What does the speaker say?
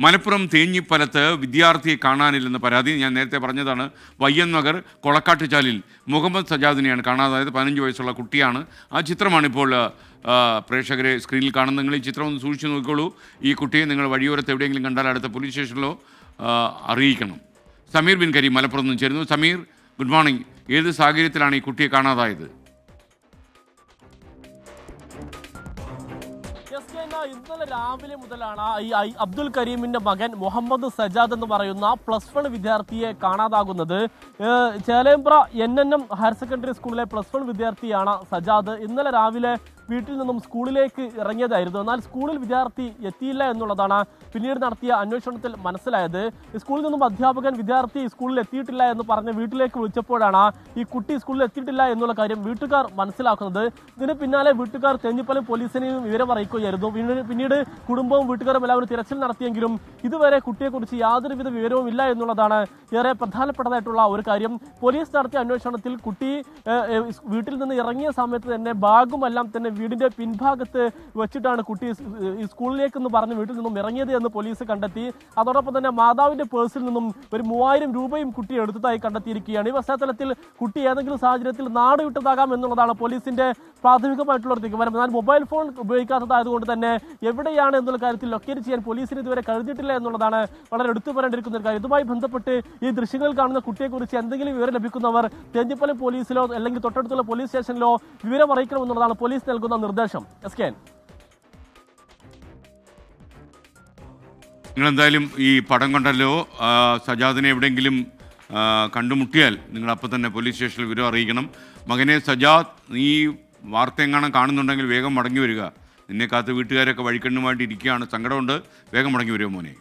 മലപ്പുറം തേഞ്ഞിപ്പലത്ത് വിദ്യാർത്ഥിയെ കാണാനില്ലെന്ന പരാതി ഞാൻ നേരത്തെ പറഞ്ഞതാണ്. വയ്യൻ നഗർ കൊളക്കാട്ടുചാലിൽ മുഹമ്മദ് സജാദിനെയാണ് കാണാതായത്. പതിനഞ്ച് വയസ്സുള്ള കുട്ടിയാണ്. ആ ചിത്രമാണ് ഇപ്പോൾ പ്രേക്ഷകരെ സ്ക്രീനിൽ കാണുന്നത്. നിങ്ങൾ ഈ ചിത്രം ഒന്ന് സൂക്ഷിച്ചു നോക്കിക്കോളൂ. ഈ കുട്ടിയെ നിങ്ങൾ വഴിയോരത്ത് എവിടെയെങ്കിലും കണ്ടാൽ അടുത്ത പോലീസ് സ്റ്റേഷനിലോ അറിയിക്കണം. സമീർ ബിൻ കരി മലപ്പുറത്ത് നിന്ന് ചേരുന്നു. Sameer good morning. ഏത് സാഹചര്യത്തിലാണ് ഈ കുട്ടിയെ കാണാതായത്? ഇന്നലെ രാവിലെ മുതലാണ് ഈ അബ്ദുൽ കരീമിന്റെ മകൻ മുഹമ്മദ് സജാദ് എന്ന് പറയുന്ന പ്ലസ് വൺ വിദ്യാർത്ഥിയെ കാണാതാകുന്നത്. Chelembra N N M higher secondary സ്കൂളിലെ പ്ലസ് വൺ വിദ്യാർത്ഥിയാണ് സജാദ്. ഇന്നലെ രാവിലെ വീട്ടിൽ നിന്നും സ്കൂളിലേക്ക് ഇറങ്ങിയതായിരുന്നു. എന്നാൽ സ്കൂളിൽ വിദ്യാർത്ഥി എത്തിയില്ല എന്നുള്ളതാണ് പിന്നീട് നടത്തിയ അന്വേഷണത്തിൽ മനസ്സിലായത്. സ്കൂളിൽ നിന്നും അധ്യാപകൻ വിദ്യാർത്ഥി സ്കൂളിൽ എത്തിയിട്ടില്ല എന്ന് പറഞ്ഞ് വീട്ടിലേക്ക് വിളിച്ചപ്പോഴാണ് ഈ കുട്ടി സ്കൂളിൽ എത്തിയിട്ടില്ല എന്നുള്ള കാര്യം വീട്ടുകാർ മനസ്സിലാക്കുന്നത്. ഇതിന് പിന്നാലെ വീട്ടുകാർ തെഞ്ഞിപ്പലം പോലീസിനെയും വിവരം അറിയിക്കുകയായിരുന്നു. പിന്നീട് കുടുംബവും വീട്ടുകാരും എല്ലാവരും തിരച്ചിൽ നടത്തിയെങ്കിലും ഇതുവരെ കുട്ടിയെക്കുറിച്ച് യാതൊരുവിധ വിവരവും ഇല്ല എന്നുള്ളതാണ് ഏറെ പ്രധാനപ്പെട്ടതായിട്ടുള്ള ഒരു കാര്യം. പോലീസ് നടത്തിയ അന്വേഷണത്തിൽ കുട്ടി വീട്ടിൽ നിന്ന് ഇറങ്ങിയ സമയത്ത് തന്നെ ബാഗും എല്ലാം തന്നെ വീടിന്റെ പിൻഭാഗത്ത് വെച്ചിട്ടാണ് കുട്ടി ഈ സ്കൂളിലേക്ക് എന്ന് പറഞ്ഞ് വീട്ടിൽ നിന്നും ഇറങ്ങിയത് എന്ന് പോലീസ് കണ്ടെത്തി. അതോടൊപ്പം തന്നെ മാതാവിന്റെ പേഴ്സിൽ നിന്നും ഒരു മൂവായിരം രൂപയും കുട്ടി എടുത്തതായി കണ്ടെത്തിയിരിക്കുകയാണ്. ഈ പശ്ചാത്തലത്തിൽ കുട്ടി ഏതെങ്കിലും സാഹചര്യത്തിൽ നാട് വിട്ടതാകാം എന്നുള്ളതാണ് പോലീസിന്റെ പ്രാഥമികമായിട്ടുള്ള ഒരു നിഗമനം എന്നാൽ മൊബൈൽ ഫോൺ ഉപയോഗിക്കാത്തതായതുകൊണ്ട് തന്നെ എവിടെയാണ് എന്നുള്ള കാര്യത്തിൽ ലൊക്കേറ്റ് ചെയ്യാൻ പോലീസിന് ഇതുവരെ കഴിഞ്ഞിട്ടില്ല എന്നുള്ളതാണ് വളരെ എടുത്തു പറയേണ്ടിയിരിക്കുന്ന ഒരു കാര്യം. ഇതുമായി ബന്ധപ്പെട്ട് ഈ ദൃശ്യങ്ങൾ കാണുന്ന കുട്ടിയെക്കുറിച്ച് എന്തെങ്കിലും വിവരം ലഭിക്കുന്നവർ തേഞ്ഞിപ്പലം പോലീസിലോ അല്ലെങ്കിൽ തൊട്ടടുത്തുള്ള പോലീസ് സ്റ്റേഷനിലോ വിവരം അറിയിക്കണം എന്നുള്ളതാണ് പോലീസ് നൽകുന്ന നിർദ്ദേശം. എസ് കെ നിങ്ങൾ എന്തായാലും ഈ പടം കണ്ടല്ലോ. സജാദിനെ എവിടെയെങ്കിലും കണ്ടുമുട്ടിയാൽ നിങ്ങൾ അപ്പോൾ തന്നെ പോലീസ് സ്റ്റേഷനിൽ വിവരം അറിയിക്കണം. മകനെ സജാദ് നീ വാർത്ത എങ്ങാനും കാണുന്നുണ്ടെങ്കിൽ വേഗം മടങ്ങി വരിക. നിന്നെ കാത്ത് വീട്ടുകാരൊക്കെ വഴിക്കണ്ണുമായിട്ട് ഇരിക്കുകയാണ് സങ്കടമുണ്ട്. വേഗം മടങ്ങി വരുമോ മോനെ.